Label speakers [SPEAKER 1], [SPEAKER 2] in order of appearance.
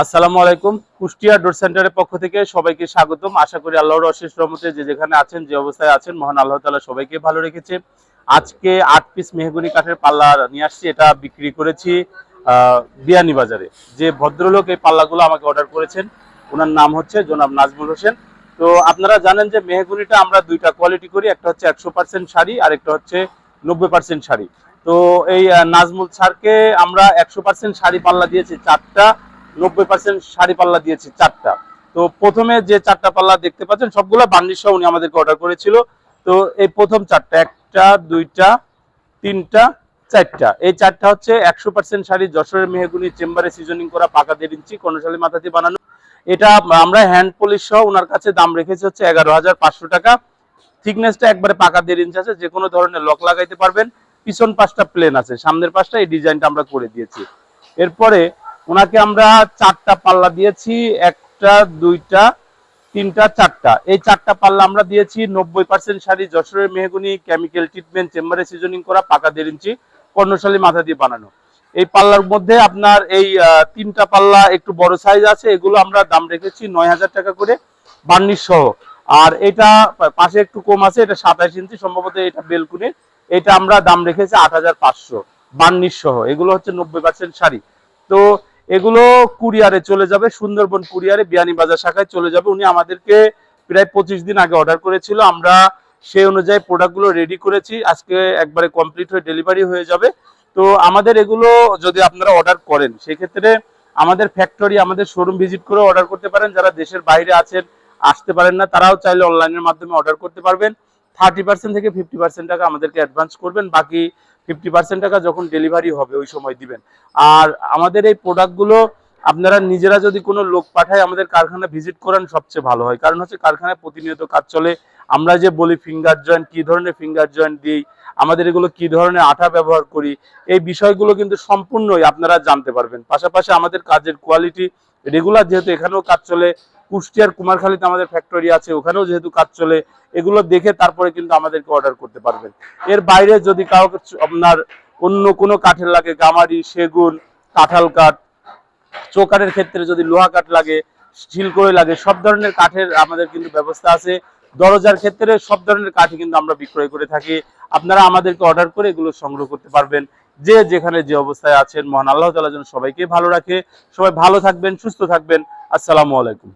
[SPEAKER 1] আসসালামু আলাইকুম। কুষ্টিয়া ডোর সেন্টারের পক্ষ থেকে সবাইকে স্বাগতম। আশা করি আল্লাহর অশেষ রহমতে যে যেখানে আছেন, যে অবস্থায় আছেন, মহান আল্লাহ তাআলা সবাইকে ভালো রেখেছে। আজকে আট পিস মেহগুনি কাঠের পাল্লা নিয়ে আসছি, এটা বিক্রি করেছি বিয়ানী বাজারে। যে ভদ্রলোক এই পাল্লাগুলো আমাকে অর্ডার করেছেন, ওনার নাম হচ্ছে জনাব নাজমুল হোসেন। তো আপনারা জানেন যে মেহগুনিটা আমরা দুইটা কোয়ালিটি করি, একটা হচ্ছে একশো পার্সেন্ট শাড়ি আর একটা হচ্ছে নব্বই পার্সেন্ট শাড়ি। তো এই নাজমুল স্যারকে আমরা একশো পার্সেন্ট শাড়ি পাল্লা দিয়েছি, চারটা। নব্বই পার্সেন্ট শাড়ি পাল্লা দিয়েছি চারটা। তো প্রথমে যে চারটা পাল্লা দেখতে পাচ্ছেন, সবগুলো বান্ডির সহ উনি আমাদেরকে অর্ডার করেছিল। তো এই প্রথম চারটা, একটা, দুইটা, তিনটা, চারটা। এই চারটা হচ্ছে একশো পার্সেন্ট শাড়ি যশোরের মেহগুনি চেম্বারে সিজনিং করা পাকা দেড় ইঞ্চি কর্ণশালী দিয়ে বানানো। এটা আমরা হ্যান্ড পলিশ সহ ওনার কাছে দাম রেখেছি হচ্ছে এগারো হাজার পাঁচশো টাকা। থিকনেসটা একবারে পাকা দেড় ইঞ্চ আছে, যে কোনো ধরনের লক লাগাইতে পারবেন। পিছন পাশটা প্লেন আছে, সামনের পাশটা এই ডিজাইনটা আমরা করে দিয়েছি। এরপরে ওনাকে আমরা চারটা পাল্লা দিয়েছি, একটা, দুইটা, তিনটা, চারটা। এই চারটা পাল্লা আমরা দিয়েছি, নব্বই পার্সেন্ট শাড়ি যশোরের মেহগুনি কেমিক্যাল ট্রিটমেন্ট চেম্বারে সিজনিং করা, পাকা দেড় ইঞ্চি কর্ণশালী মাথা দিয়ে বানানো। এই পাল্লার মধ্যে আপনার এই তিনটা পাল্লা একটু বড় সাইজ আছে, এগুলো আমরা দাম রেখেছি নয় হাজার টাকা করে বার্নিশ সহ। আর এটা পাশে একটু কম আছে, এটা সাতাশ ইঞ্চি, সম্ভবত এটা বেলকুনির এটা আমরা দাম রেখেছি আট হাজার পাঁচশো বার্নিশ সহ। এগুলো হচ্ছে নব্বই পার্সেন্ট শাড়ি তো এগুলো কুরিয়ারে চলে যাবে, সুন্দরবন কুরিয়ারে বিয়ানীবাজার শাখায় চলে যাবে। উনি আমাদেরকে প্রায় পঁচিশ দিন আগে অর্ডার করেছিল। আমরা সেই অনুযায়ী প্রোডাক্টগুলো রেডি করেছি। আজকে একবারে কমপ্লিট হয়ে ডেলিভারি হয়ে যাবে। তো আমাদের এগুলো যদি আপনারা অর্ডার করেন, সেক্ষেত্রে আমাদের ফ্যাক্টরি আমাদের শোরুম ভিজিট করে অর্ডার করতে পারেন। যারা দেশের বাইরে আছেন, আসতে পারেন না, তারাও চাইলে অনলাইনের মাধ্যমে অর্ডার করতে পারবেন। থার্টি পার্সেন্ট থেকে ফিফটি পার্সেন্ট টাকা আমাদেরকে অ্যাডভান্স করবেন। বাকি ফিফটি পার্সেন্ট টাকা যখন ডেলিভারি হবে ওই সময় দিবেন। আর আমাদের এই প্রোডাক্টগুলো আপনারা নিজেরা যদি কোনো লোক পাঠায়, আমাদের কারখানা ভিজিট করেন সবচেয়ে ভালো হয়। কারণ হচ্ছে কারখানায় প্রতিনিয়ত কাজ চলে। আমরা যে বলি ফিঙ্গার জয়েন্ট কি ধরনের ফিঙ্গার জয়েন্ট দিই, আমাদের এগুলো কি ধরনের আঠা ব্যবহার করি, এই বিষয়গুলো কিন্তু সম্পূর্ণই আপনারা জানতে পারবেন। পাশাপাশি আমাদের কাজের কোয়ালিটি রেগুলার যেহেতু এখানেও কাজ চলে কুষ্টিয়ার কুমারখালীতে আমাদের ফ্যাক্টরি আছে, ওখানেও যেহেতু কাজ চলে, এগুলো দেখে তারপরে কিন্তু আমাদেরকে অর্ডার করতে পারবেন। এর বাইরে যদি কাউকে আপনার অন্য কোনো কাঠের লাগে, গামারি, সেগুন, কাঁঠাল কাঠ, চৌকাঠের ক্ষেত্রে যদি লোহা কাঠ লাগে স্টিল করে লাগে, সব ধরনের কাঠের আমাদের কিন্তু ব্যবস্থা আছে। দরজার ক্ষেত্রে সব ধরনের কাঠই কিন্তু আমরা বিক্রয় করে থাকি। আপনারা আমাদেরকে অর্ডার করে এগুলো সংগ্রহ করতে পারবেন। যে যেখানে যে অবস্থায় আছেন, মহান আল্লাহ তালা যেন সবাইকে ভালো রাখে। সবাই ভালো থাকবেন, সুস্থ থাকবেন। আসসালামু আলাইকুম।